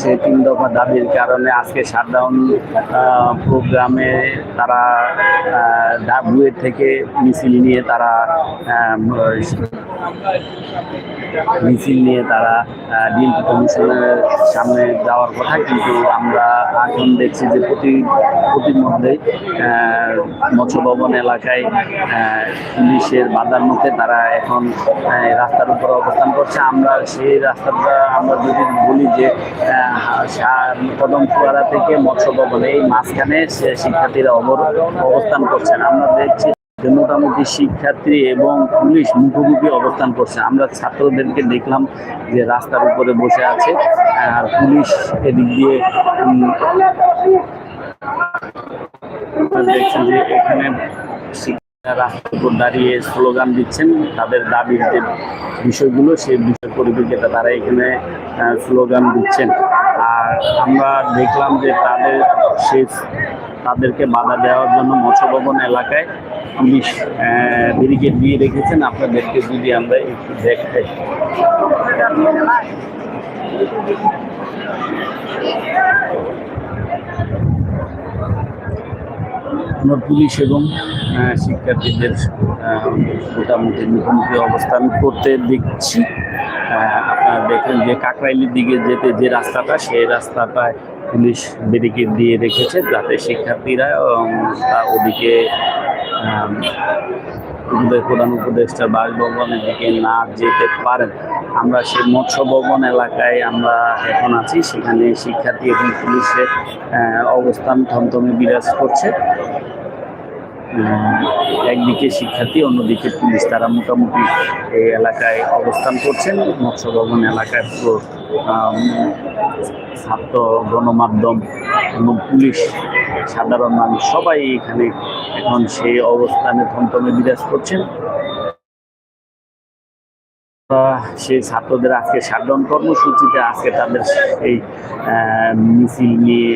সেই তিন দফা দাবির কারণে আজকে শাটডাউন প্রোগ্রামে তারা ডাবুয়ের থেকে মিছিল নিয়ে তারা মিছিল নিয়ে তারা ডিএমপি কমিশনের সামনে যাওয়ার কথা, কিন্তু আমরা এখন দেখছি যে প্রতি প্রতিমধ্যে মৎস্য ভবন এলাকায় পুলিশের বাধার মধ্যে তারা এখন রাস্তার উপর অবস্থান করছে। আমরা সেই রাস্তাটা, আমরা যদি বলি যে কদম ফুয়ারা থেকে মৎস্য ভবন এই মাঝখানে শিক্ষার্থীরা অবস্থান করছেন। আমরা দেখছি যে মোটামুটি শিক্ষার্থী এবং পুলিশ মুখোমুখি অবস্থান করছে। আমরা ছাত্রদেরকে দেখলাম যে রাস্তার উপরে বসে আছে আর পুলিশ এদিক দিয়ে দেখছেন যে এখানে রাস্তার উপর দাঁড়িয়ে স্লোগান দিচ্ছেন। তাদের দাবির যে বিষয়গুলো, সেই বিষয় পরিপ্রেক্ষিতে তারা এখানে স্লোগান দিচ্ছেন। আর আমরা দেখলাম যে তাদের সেই তাদেরকে বাধা দেওয়ার জন্য মৎস্য ভবন এলাকায় পুলিশ ব্যারিকেড দিয়ে রেখেছেন। আপনাদেরকে যদি আমরা একটু দেখাই। আমরা পুলিশ এবং শিক্ষার্থীদের মোটামুটি মুখোমুখি অবস্থান করতে দেখছি। আপনারা দেখেন যে কাকরাইলির দিকে যেতে যে রাস্তাটা, সেই রাস্তাটায় পুলিশ ব্যারিকেড দিয়ে রেখেছে, যাতে শিক্ষার্থীরা ওদিকে প্রধান উপদেষ্টা বাসভবনের দিকে না যেতে পারেন। আমরা সেই মৎস্য ভবন এলাকায় আমরা এখন আছি। সেখানে শিক্ষার্থী এবং পুলিশের অবস্থান থমথমে বিরাজ করছে। একদিকে শিক্ষার্থী, অন্যদিকে পুলিশ। তারা মোটামুটি এই এলাকায় অবস্থান করছেন। মৎস্য ভবন এলাকায় পুরো ছাত্র, গণমাধ্যম এবং পুলিশ সাধারণ মানুষ সবাই এখানে এখন সেই অবস্থানে থমথমে বিরাজ করছেন। সেই ছাত্রদের আজকে সাধারণ কর্মসূচিতে আজকে তাদের এই মিছিল নিয়ে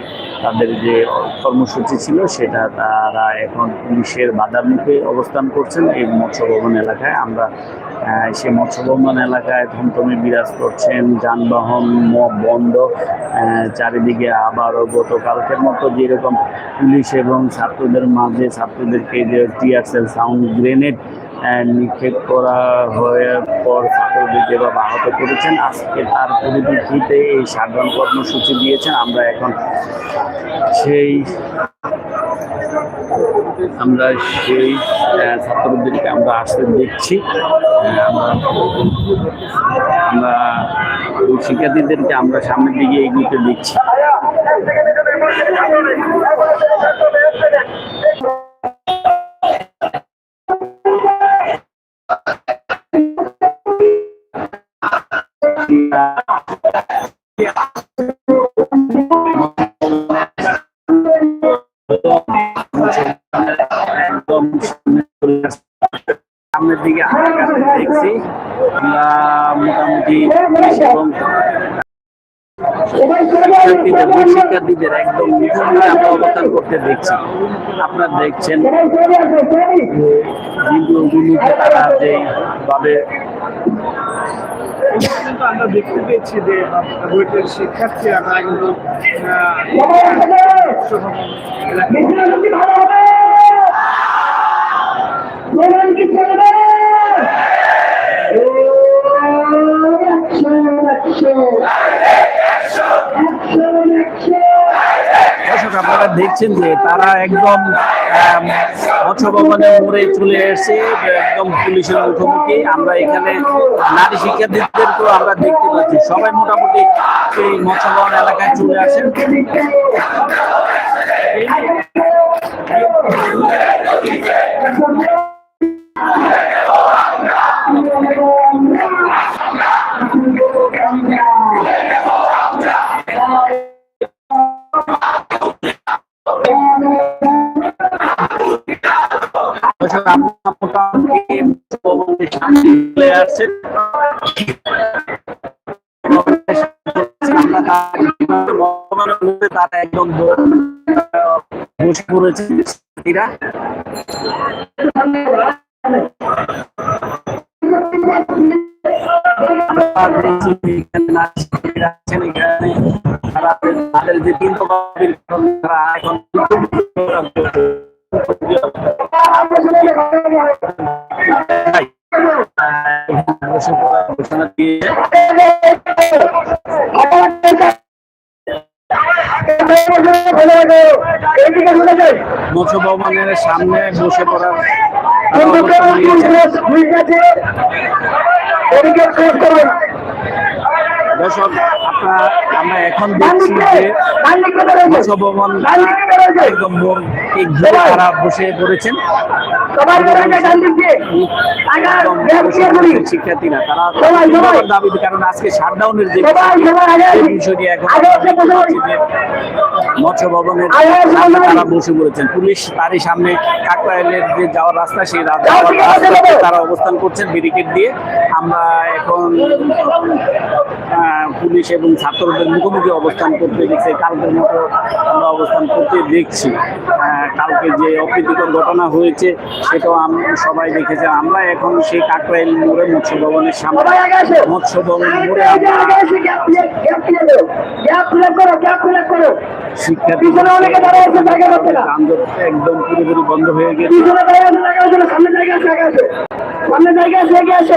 তাদের যে কর্মসূচি ছিল সেটা তারা এখন পুলিশের বাধার মুখে অবস্থান করছেন এই মৎস্য ভবন এলাকায়। আমরা আহ, সেই মৎস্য এলাকায় থমথমে বিরাজ করছেন যানবাহন বন্ধ চারিদিকে আবারও গতকালকের মতো যেরকম পুলিশ এবং ছাত্রদের মাঝে ছাত্রদেরকে যে টিয়ারসেল সাউন্ড গ্রেনেড নিক্ষেপ করা হয়ে পর ছাত্রদের যেভাবে আহত করেছেন আজকে তার পরিপ্রেক্ষিতে এই সাধারণ কর্মসূচি দিয়েছেন। আমরা এখন সেই আমরা সেই ছাত্রদেরকে আমরা আসতে দেখছি। আমরা শিক্ষার্থীদেরকে আমরা সামনের দিকে এগিয়ে দেখছি। করতে দেখছি। আপনারা দেখছেন তারা কিন্তু আমরা দেখতে পেয়েছি যে বুয়েটের শিক্ষার্থীরা তারা কিন্তু আহ, এলাকায় দর্শক আপনারা দেখছেন যে তারা একদম আম, মৎস্য ভবনের মোড়ে চলে এসেছে একদম পুলিশের মুখোমুখি। আমরা এখানে নারী শিক্ষার্থীদেরকেও আমরা দেখতে পাচ্ছি। সবাই মোটামুটি এই মৎস্য ভবন এলাকায় চলে আসেন। বসে পড়েছে শিক্ষার্থীরা আর দেখছি এখানে নাচ শিল্পীরা আছেন এখানে তাদের- তাদের যে তিন দফা দাবির কারণে তারা এখন ঘোষণা দিয়ে মৎস্য ভবনের সামনে বসে পড়ার। দর্শক আমরা এখন দেখছি যে মৎস্য ভবন একদম বসে এই তারা শিক্ষার্থীরা কারণ আজকে শাটডাউনের যে বিষয়টি এখন মৎস্য ভবনের সামনে তারা বসে পড়েছেন পুলিশ তারই সামনে কাকরাইলের যে যাওয়ার রাস্তা সেই রা- যাওয়ার রাস্তাতে তারা অবস্থান করছেন ব্যারিকেড দিয়ে। আমরা এখন পুলিশ এবং ছাত্রদের মুখোমুখি অবস্থান করতে দেখছি কালকের মতো আমরা অবস্থান করতে দেখছি। কালকে যে অপ্রীতিকর ঘটনা হয়েছে সেটাও আমরা সবাই দেখেছেন আমরা এখন সেই কাকরাইল মোড়ে মৎস্য ভবনের সামনে মৎস্য ভবন মোড়ে শিক্ষার্থী একদম পুরোপুরি বন্ধ হয়ে গেছে। আছে জায়গা আছে সামনে জায়গা আছে আছে।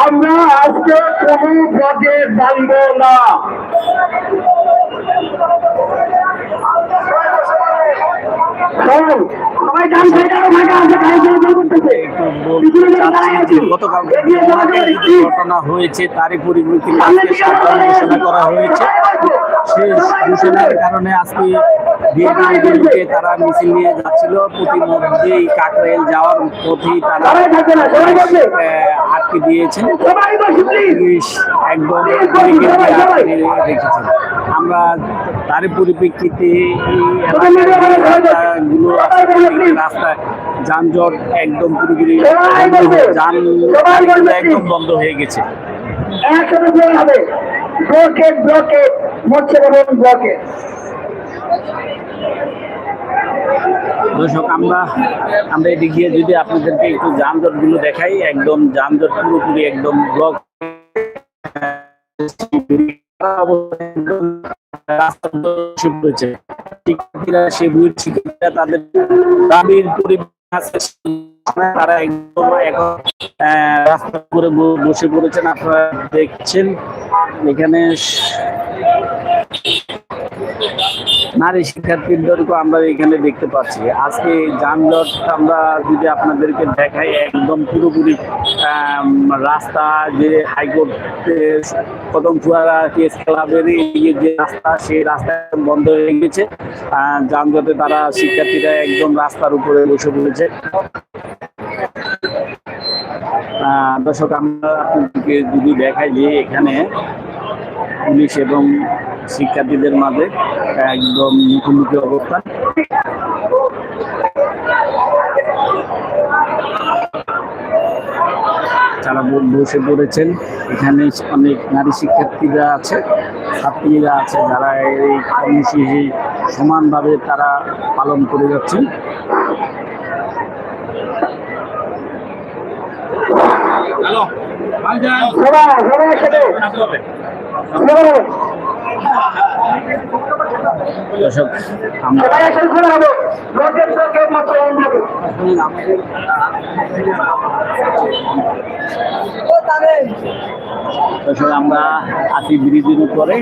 আমরা আজকে কোনো পদে জানব না। সবাই। যে ঘটনা হয়েছে, তারই পরিপ্রেক্ষিতে করা হয়েছে। কারণে আজকে তারা মিছিল নিয়ে যাচ্ছিল। প্রতিমধ্যেই কাকরাইল যাওয়ার পথেই তারা আটকে দিয়েছেন। একদম আমরা তার পরিপ্রেক্ষিতে এই রাস্তায় যানজট একদম পুরোপুরি যান একদম বন্ধ হয়ে গেছে। Blockade blockade blockade. দর্শক আমরা আমরা এদিক দিয়ে যদি আপনাদেরকে একটু যানজটগুলো দেখাই একদম যানজট পুরোপুরি একদম ব্লক রাস্তা পড়েছে শিক্ষার্থীরা সে বুয়েট শিক্ষার্থীরা তাদের দাবির তারা একদম এখন উপরে ব- বসে পড়েছেন, আপনারা দেখছেন। এখানে নারী শিক্ষার্থীর শিক্ষার্থীদেরকে আমরা এখানে দেখতে পাচ্ছি। আজকে যানজট আমরা যদি আপনাদেরকে দেখাই, একদম পুরোপুরি রাস্তা যে হাইকোর্ট প্রথম ফুয়ারা কেস ক্লাবের যে রাস্তা, সেই রাস্তা বন্ধ হয়ে গেছে। যানজটে তারা শিক্ষার্থীরা একদম রাস্তার উপরে বসে পড়েছে। দর্শক, আমরা আপনাদেরকে যদি দেখাই যে এখানে পুলিশ এবং শিক্ষার্থীদের মাঝে একদম মুখোমুখি অবস্থান। তারা বসে পড়েছেন, এখানে অনেক নারী শিক্ষার্থীরা আছে, ছাত্রীরা আছে, যারা এই কর্মসূচি সমানভাবে তারা পালন করে যাচ্ছেন সবাই সবাই একসাথে সবাই। দর্শক আমরা সবাই একসাথে চলে হবে ব্লকেট ব্লকেট মৎস্য ভবন ব্লকেট দর্শক আমরা আছি ব্রিজের উপরে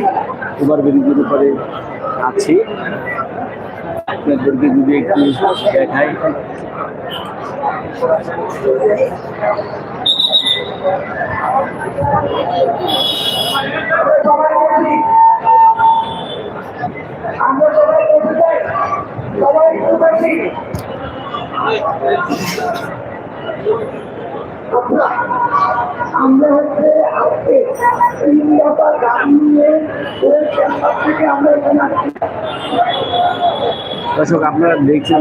ওভার ব্রিজের উপরে আছি। আপনাদেরকে যদি একটু দেখাই। আমরা হচ্ছে আজকে আমরা দর্শক, আপনারা দেখছেন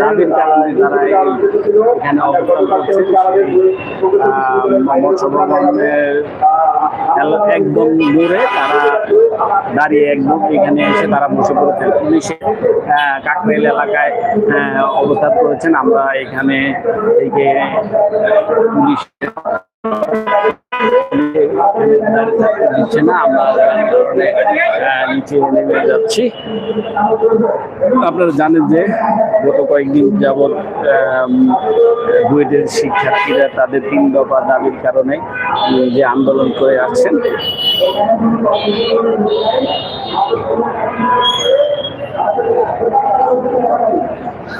দাবির কারণে তারা এখানে অবস্থান করছে। একদম দূরে, তারা দাঁড়িয়ে একদম এখানে এসে তারা বসে পড়েছে। পুলিশে কাকরাইল এলাকায় অবস্থান করেছেন। আমরা এখানে থেকে পুলিশ দিচ্ছে না, আমরা নিচে যাচ্ছি। আপনারা জানেন যে গত কয়েকদিন যাবৎ বুয়েটের শিক্ষার্থীরা তাদের তিন দফা দাবির কারণে যে আন্দোলন করে আসছেন।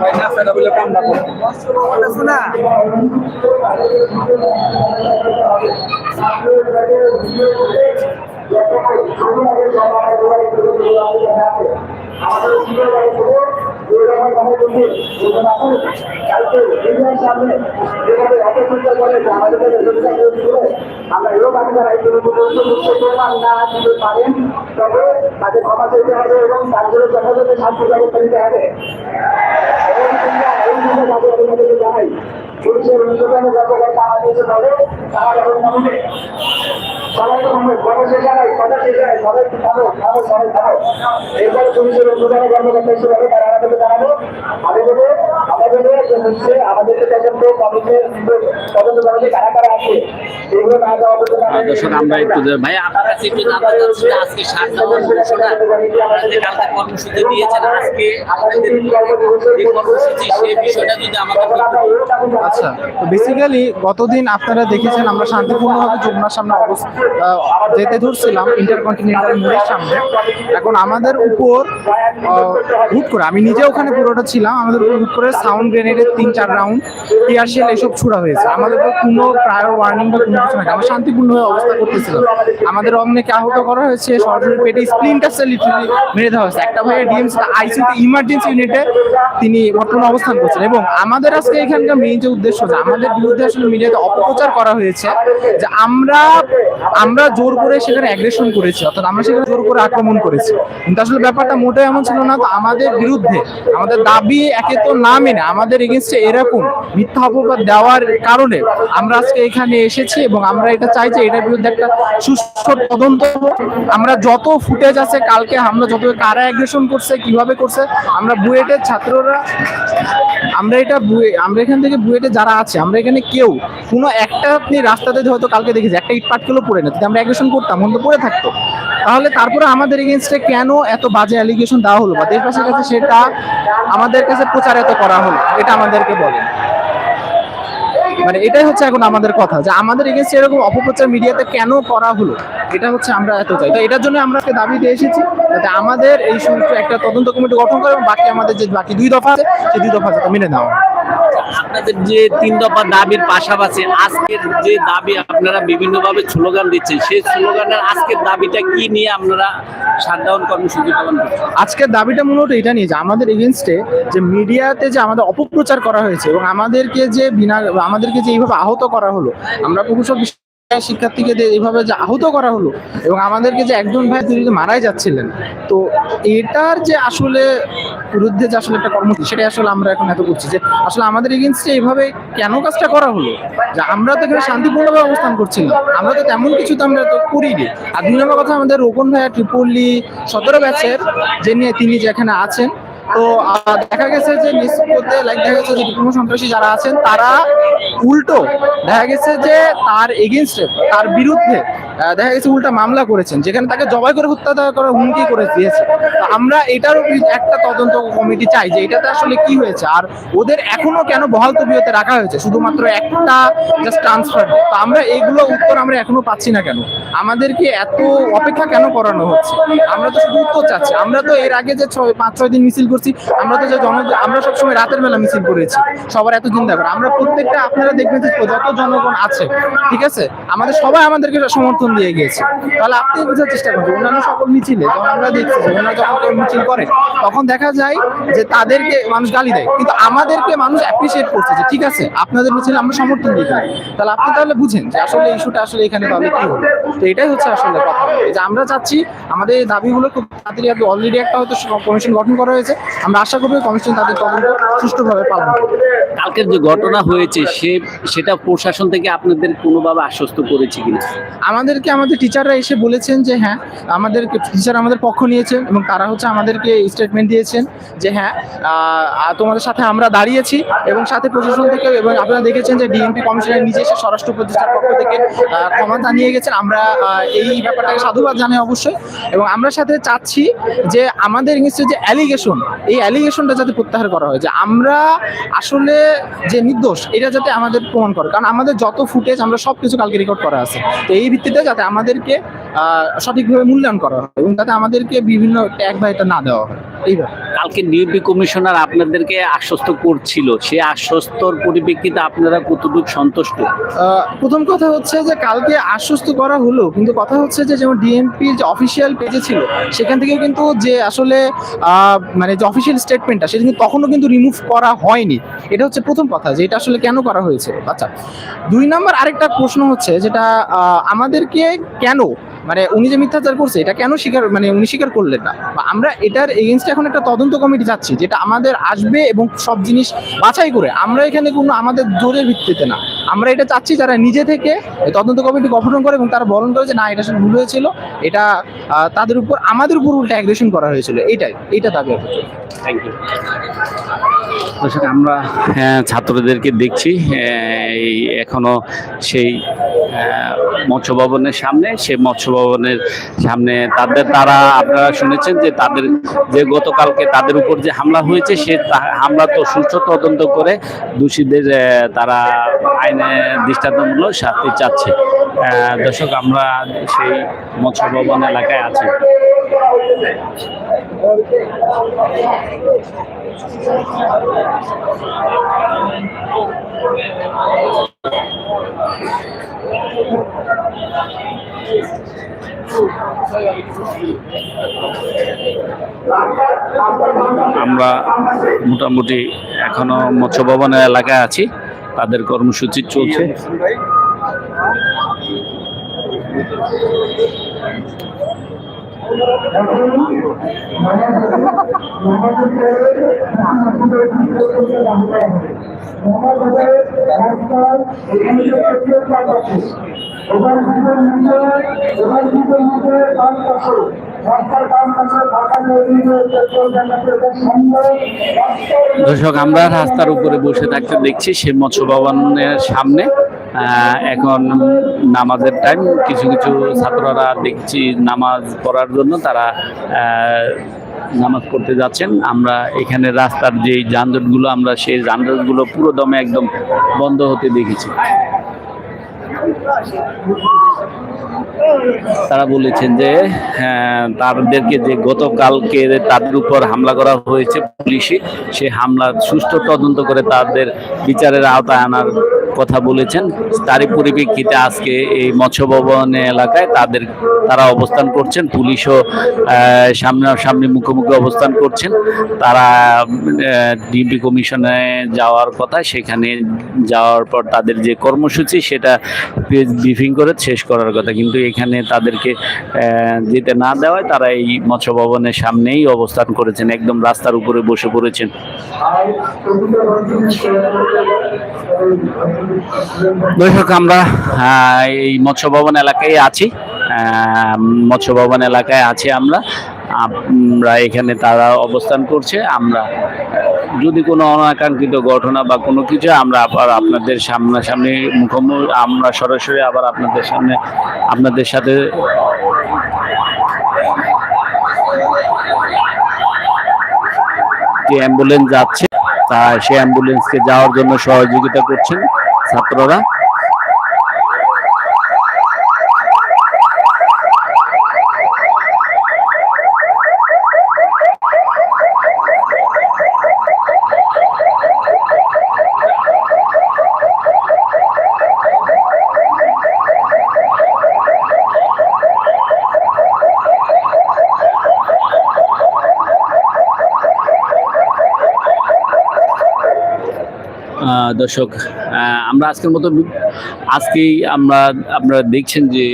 ভাই না সেটা বলে আমাদের এও বাকি যারা এই প্রমাণ না দিতে পারেন তবে তাদের ক্ষমা চাইতে হবে এবং তাদের যথাযথ শাস্তি ব্যবস্থা নিতে হবে এবং তোমরা এই বিষয়ে তাদের জানাই পুলিশের উন্নতন কর্মকর্তা আমাদের তারা যখন নামবে সবাই তো নামবে কথা শেষ হয় কথা শেষ হয় সবাই পর্যন্ত দর্শক আমরা আচ্ছা তো বেসিক্যালি গতদিন আপনারা দেখেছেন আমরা শান্তিপূর্ণভাবে যমুনার সামনে যেতে ধরছিলাম ইন্টারকন্টিনেন্টাল মোড়ের সামনে। এখন আমাদের উপর হুট করে, আমি নিজে ওখানে পুরোটা ছিলাম, আমাদের উপর হুট করে সাউন্ড গ্রেনেডের তিন, চার রাউন্ড টিয়ারশেল এসব ছুড়া হয়েছে। আমাদের উপর কোনো প্রায়র ওয়ার্নিং বা কোনো কিছু আমরা শান্তিপূর্ণভাবে অবস্থা করতেছিলাম। আমাদের অনেকে আহত করা হয়েছে সরাসরি পেটে স্প্লিনটার সে লিটারালি মেরে দেওয়া হয়েছে। একটা ভাইয়ের ডিএমসি আইসিউতে ইমার্জেন্সি ইউনিটে তিনি বর্তমানে অবস্থান করছেন। এবং আমাদের আজকে এখানকার মেইন যে উদ্দেশ্য যে আমাদের বিরুদ্ধে আসলে মিডিয়াতে অপপ্রচার করা হয়েছে, যে আমরা আমরা জোর করে সেখানে অ্যাগ্রেশন করেছি, অর্থাৎ আমরা সেখানে জোর করে আক্রমণ করেছি কিন্তু আসলে ব্যাপারটা মোটেও এমন ছিল না, তো আমাদের বিরুদ্ধে, আমাদের দাবি একে তো না মেনে, আমাদের এগেনস্টে এরকম মিথ্যা অপবাদ দেওয়ার কারণে আমরা আজকে এখানে এসেছি এবং আমরা এটা চাই যে এটার বিরুদ্ধে একটা সুষ্ঠু তদন্ত। আমরা যত ফুটেজ আছে কালকে, আমরা যত কারা অ্যাগ্রেশন করছে, কীভাবে করছে, আমরা বুয়েটের ছাত্ররা, আমরা এটা বুয়ে, আমরা এখান থেকে বুয়েটে যারা আছে, আমরা এখানে কেউ, কোনো একটা আপনি রাস্তাতে হয়তো কালকে দেখেছি, একটা ইট পাটকেলও পড়ে না। যদি আমরা অ্যাগ্রেশন করতাম মন তো পড়ে থাকতো। তাহলে তারপরে আমাদের এগেনস্টে কেন এত বাজে অ্যালিগেশন দেওয়া হলো? বা দেশবাসীর কাছে সেটা আমাদের কাছে প্রচার এত করা হলো? এটা আমাদেরকে বলেন। মানে এটাই হচ্ছে এখন আমাদের কথা, যে আমাদের এগেনস্টে এরকম অপপ্রচার মিডিয়াতে কেন করা হলো? এটা হচ্ছে আমরা এত চাই। তো এটার জন্য আমরা আজকে দাবি দিয়ে এসেছি, যাতে আমাদের এই সমস্ত একটা তদন্ত কমিটি গঠন করে বাকি আমাদের যে বাকি দুই দফা আছে, সেই দুই দফা যাতে মেনে নেওয়া হয়। আপনাদের যে তিন দফা দাবির পাশাপাশি আজকের যে দাবি আপনারা বিভিন্নভাবে স্লোগান দিচ্ছেন, সেই স্লোগানের আজকের দাবিটা কি নিয়ে আপনারা শাটডাউন কর্মসূচি পালন করছেন? আজকের দাবিটা মূলত এটা নিয়ে যে আমাদের এগেনস্টে যে মিডিয়াতে যে আমাদের অপপ্রচার করা হয়েছে এবং আমাদেরকে যে বিনা, আমাদেরকে যে এইভাবে আহত করা হলো, আমরা প্রকৌশল শিক্ষার্থীকে এইভাবে যে আহত করা হলো এবং আমাদেরকে যে একজন ভাই তিনি মারাই যাচ্ছিলেন, তো এটার যে আসলে বিরুদ্ধে যে আসলে একটা কর্মসূচি সেটাই আসলে আমরা এখন এত করছি যে আসলে আমাদের এগেনস্টে এইভাবে কেন কাজটা করা হলো? যে আমরা তো এখানে শান্তিপূর্ণভাবে অবস্থান করছি না। আমরা তো তেমন কিছু তো আমরা তো করিনি। আর দুই নম্বর কথা আমাদের রোকন ভাইয়া ট্রিপল্লি সতেরো ব্যাচের যে নিয়ে তিনি যেখানে আছেন তো দেখা গেছে যে নিশ্চিত লাইক দেখা গেছে যে ডিপ্লোমা সন্ত্রাসী যারা আছেন, তারা উল্টো দেখা গেছে যে তার এগেনস্টে তার বিরুদ্ধে দেখা গেছে উল্টা মামলা করেছেন, যেখানে তাকে জবাই করে হত্যা করার হুমকি করে দিয়েছে। আমরা এটারও কি একটা তদন্ত কমিটি চাই যে এটাতে আসলে কি হয়েছে, আর ওদের এখনও কেন বহাল তবিয়তে রাখা হয়েছে? শুধুমাত্র একটা জাস্ট ট্রান্সফার তো আমরা এগুলো উত্তর আমরা এখনও পাচ্ছি না কেন? আমাদেরকে এত অপেক্ষা কেন করানো হচ্ছে? আমরা তো শুধু উত্তর চাচ্ছি। আমরা তো এর আগে যে ছয়, পাঁচ, ছয় দিন মিছিল করছি করছি। আমরা তো জন আমরা সবসময় রাতের বেলা মিছিল করেছি। সবার এত চিন্তা করে। আমরা প্রত্যেকটা আপনারা দেখবেন যে যত জনগণ আছে, ঠিক আছে? আমাদের সবাই আমাদেরকে সমর্থন দিয়ে গিয়েছে। তাহলে আপনি বোঝার চেষ্টা করছেন অন্যান্য সকল মিছিলে যখন আমরা দেখছি ওনারা যখন কেউ মিছিল করে, তখন দেখা যায় যে তাদেরকে মানুষ গালি দেয়। কিন্তু আমাদেরকে মানুষ অ্যাপ্রিসিয়েট করছে যে, ঠিক আছে, আপনাদের মিছিলে আমরা সমর্থন দিই তাহলে আপনি তাহলে বুঝেন যে আসলে ইস্যুটা আসলে এখানে তাহলে কি হলো তো এটাই হচ্ছে আসলে কথা। যে আমরা চাচ্ছি, আমাদের দাবিগুলো খুব তাড়াতাড়ি অলরেডি একটা হয়তো কমিশন গঠন করা হয়েছে। আমরা আশা করব কমিশন তাদের তদন্ত সুষ্ঠুভাবে পালন করবে। কালকের যে ঘটনা হয়েছে সে সেটা প্রশাসন থেকে আপনাদের কোনোভাবে আশ্বস্ত করেছে কিনা? আমাদেরকে আমাদের টিচাররা এসে বলেছেন যে হ্যাঁ আমাদের টিচার আমাদের পক্ষ নিয়েছেন এবং তারা হচ্ছে আমাদেরকে স্টেটমেন্ট দিয়েছেন যে হ্যাঁ তোমাদের সাথে আমরা দাঁড়িয়েছি এবং সাথে প্রশাসন থেকে এবং আপনারা দেখেছেন যে ডিএমপি কমিশনার নিজে এসে স্বরাষ্ট্র উপদেষ্টার পক্ষ থেকে ক্ষমা জানিয়ে গেছেন। আমরা এই ব্যাপারটাকে সাধুবাদ জানাই অবশ্যই এবং আমরা সাথে চাচ্ছি যে আমাদের ইংলিশে যে অ্যালিগেশন এই অ্যালিগেশনটা যাতে প্রত্যাহার করা হয় যে আমরা আসলে যে নির্দোষ এটা যাতে আমাদের প্রমাণ করে। কারণ আমাদের যত ফুটেজ আমরা সব কিছু কালকে রেকর্ড করা আছে। তো এই ভিত্তিতে যাতে আমাদেরকে সঠিকভাবে মূল্যায়ন করা হয় এবং যাতে আমাদেরকে বিভিন্ন ট্যাগ বা এটা না দেওয়া হয়। এইভাবে কালকে ডিএমপি কমিশনার আপনাদেরকে আশ্বস্ত করছিল। সে আশ্বস্তর পরিপ্রেক্ষিতে আপনারা কতটুকু সন্তুষ্ট? প্রথম কথা হচ্ছে যে কালকে আশ্বস্ত করা হলো কিন্তু কথা হচ্ছে যে যেমন ডিএমপি যে অফিসিয়াল পেজে ছিল সেখান থেকেও কিন্তু যে আসলে আহ, মানে যে অফিসিয়াল স্টেটমেন্টটা সেটা কিন্তু তখনও কিন্তু রিমুভ করা হয়নি। এটা হচ্ছে প্রথম কথা যে এটা আসলে কেন করা হয়েছে? আচ্ছা দুই নম্বর আরেকটা প্রশ্ন হচ্ছে যেটা আমাদেরকে কেন মানে উনি যে মিথ্যাচার করছে, এটা কেন স্বীকার মানে উনি স্বীকার করলেন না? বা আমরা এটার এগেনস্টে এখন একটা তদন্ত কমিটি চাচ্ছি যেটা আমাদের আসবে এবং সব জিনিস বাছাই করে। আমরা এখানে কোনো আমাদের জোরের ভিত্তিতে না। আমরা এটা চাচ্ছি যারা নিজে থেকে তদন্ত কমিটি গঠন করে এবং তারা বলন করে যে, না, এটা ভুল হয়েছিল। এটা তাদের উপর, আমাদের উপর উল্টা অ্যাগ্রেশন করা হয়েছিল। এইটাই এইটা দাবি। থ্যাংক ইউ আমরা ছাত্রদেরকে দেখছি এই এখনও সেই মৎস্য ভবনের সামনে সেই মৎস্য ভবনের সামনে তাদের তারা, আপনারা শুনেছেন যে তাদের যে গতকালকে তাদের উপর যে হামলা হয়েছে, সে হামলা তো সুস্থ তদন্ত করে দোষীদের তারা আইনে দৃষ্টান্তমূলক শাস্তি চাচ্ছে। দর্শক, আমরা সেই মৎস্য ভবন এলাকায় আছি। আমরা মোটামুটি এখনও মৎস্য ভবনের এলাকায় আছি। তাদের কর্মসূচি চলছে। দর্শক আমরা রাস্তার উপরে বসে থাকতে দেখছি সে মৎস্য ভবনের সামনে। এখন নামাজের টাইম কিছু কিছু ছাত্ররা দেখছি নামাজ পড়ার জন্য তারা নামাজ পড়তে যাচ্ছেন। আমরা এখানে রাস্তার যে যানজটগুলো, আমরা সেই যানজটগুলো পুরো দমে একদম বন্ধ হতে দেখেছি। তারা বলেছেন যে তাদেরকে যে গতকালকে তাদের উপর হামলা করা হয়েছে পুলিশে, সে হামলার সুষ্ঠু তদন্ত করে তাদের বিচারের আওতায় আনার কথা বলেছেন। তারই পরিপ্রেক্ষিতে আজকে এই মৎস্য ভবন এলাকায় তাদের, তারা অবস্থান করছেন। পুলিশও সামনাসামনি মুখোমুখি অবস্থান করছেন। তারা ডিএমপি কমিশনে যাওয়ার কথা সেখানে যাওয়ার পর তাদের যে কর্মসূচি সেটা ব্রিফিং করে শেষ করার কথা। কিন্তু এখানে তাদেরকে যেতে না দেওয়ায় তারা এই মৎস্য ভবনের সামনেই অবস্থান করেছেন। একদম রাস্তার উপরে বসে পড়েছেন। দর্শক আমরা এই মৎস্য ভবন এলাকায় আছি। মৎস্য ভবন এলাকায় আছি আমরা। আমরা এখানে তারা অবস্থান করছে। আমরা, যদি কোনো অনাকাঙ্ক্ষিত ঘটনা বা কোনো কিছু, আমরা আবার আপনাদের সামনাসামনি মুখোমুখি, আমরা সরাসরি আবার আপনাদের সামনে, আপনাদের সাথে যে অ্যাম্বুলেন্স যাচ্ছে, তা সেই অ্যাম্বুলেন্সকে যাওয়ার জন্য সহযোগিতা করছেন। ছাত্ররা দর্শক আমরা আজকের মতো আজকেই আমরা, আপনারা দেখছেন যে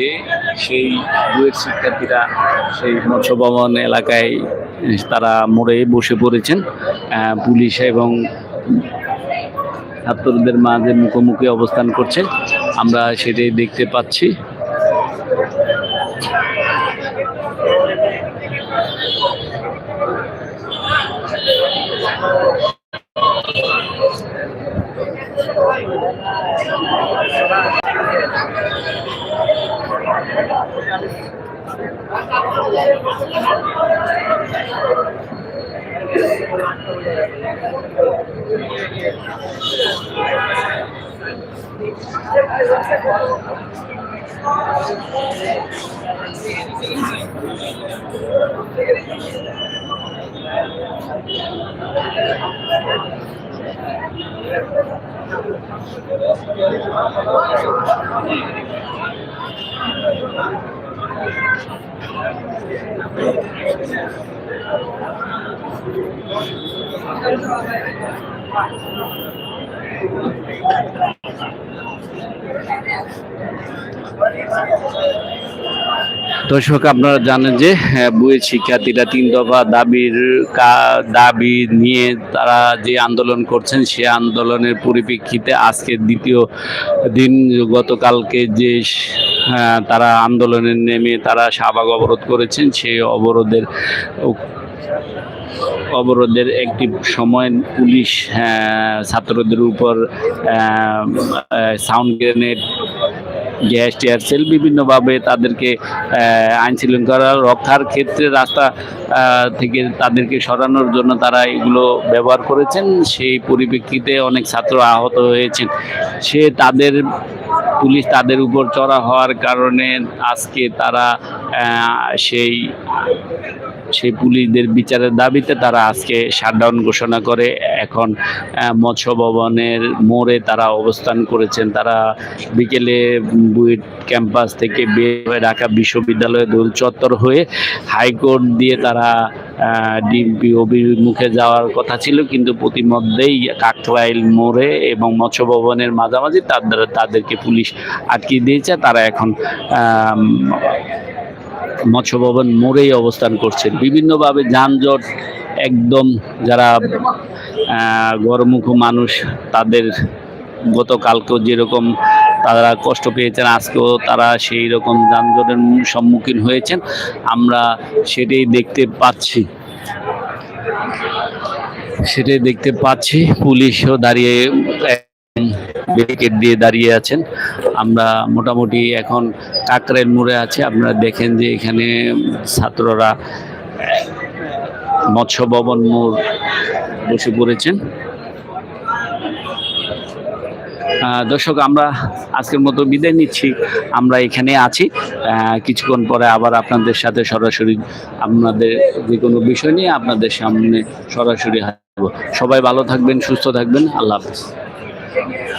সেই বুয়েট শিক্ষার্থীরা সেই মৎস্যভবন এলাকায় তারা মোড়ে বসে পড়েছেন। পুলিশ এবং ছাত্রদের মাঝে মুখোমুখি অবস্থান করছে। আমরা সেটাই দেখতে পাচ্ছি। Thank Thank দর্শক, আপনারা জানেন যে বুয়েট শিক্ষার্থীরা তিন দফা দাবির দাবি নিয়ে তারা যে আন্দোলন করছেন, সে আন্দোলনের পরিপ্রেক্ষিতে আজকে দ্বিতীয় দিন গতকালকে যে তারা আন্দোলনে নেমে তারা শাহবাগ অবরোধ করেছেন সেই অবরোধের অবরোধের একটি সময় পুলিশ ছাত্রদের উপর sound grenade gas, tear shell বিভিন্নভাবে তাদেরকে আইন শৃঙ্খলা রক্ষার ক্ষেত্রে রাস্তা থেকে তাদেরকে সরানোর জন্য তারা এগুলো ব্যবহার করেছেন। সেই পরিপ্রেক্ষিতে অনেক ছাত্র আহত হয়েছেন। সে তাদের পুলিশ তাদের উপর চড়া হওয়ার কারণে আজকে তারা সেই সেই পুলিশদের বিচারের দাবিতে তারা আজকে শাটডাউন ঘোষণা করে। এখন মৎস্য ভবনের মোড়ে তারা অবস্থান করেছেন। তারা বিকেলে বুয়েট ক্যাম্পাস থেকে বের হয়ে ঢাকা বিশ্ববিদ্যালয়ে দোল চত্বর হয়ে হাইকোর্ট দিয়ে তারা ডিএমপি অভিমুখে যাওয়ার কথা ছিল। কিন্তু প্রতিমধ্যেই কাকরাইল মোড়ে এবং মৎস্য ভবনের মাঝামাঝি তাদের, তাদেরকে পুলিশ আটকে দিয়েছে, তারা এখন মৎস্য ভবন মোড়েই অবস্থান করছেন বিভিন্নভাবে যানজট একদম যারা গরমুখী মানুষ, তাদের গতকালকেও যেরকম তারা কষ্ট পেয়েছেন, আজকেও তারা সেই রকম যানজটের সম্মুখীন হয়েছেন, আমরা সেটাই দেখতে পাচ্ছি। সেটাই দেখতে পাচ্ছি, পুলিশও দাঁড়িয়ে ব্যারিকেড দিয়ে দাঁড়িয়ে আছেন। আমরা মোটামুটি এখন কাকরাইল মোড়ে আছে। আপনারা দেখেন যে এখানে ছাত্ররা মৎস্য ভবন মোড় বসে পড়েছেন। দর্শক, আমরা আজকের মতো বিদায় নিচ্ছি। আমরা এখানে আছি। কিছুক্ষণ পরে আবার আপনাদের সাথে সরাসরি আপনাদের যে কোনো বিষয় নিয়ে আপনাদের সামনে সরাসরি সবাই ভালো থাকবেন, সুস্থ থাকবেন। আল্লাহ হাফিজ। Yeah,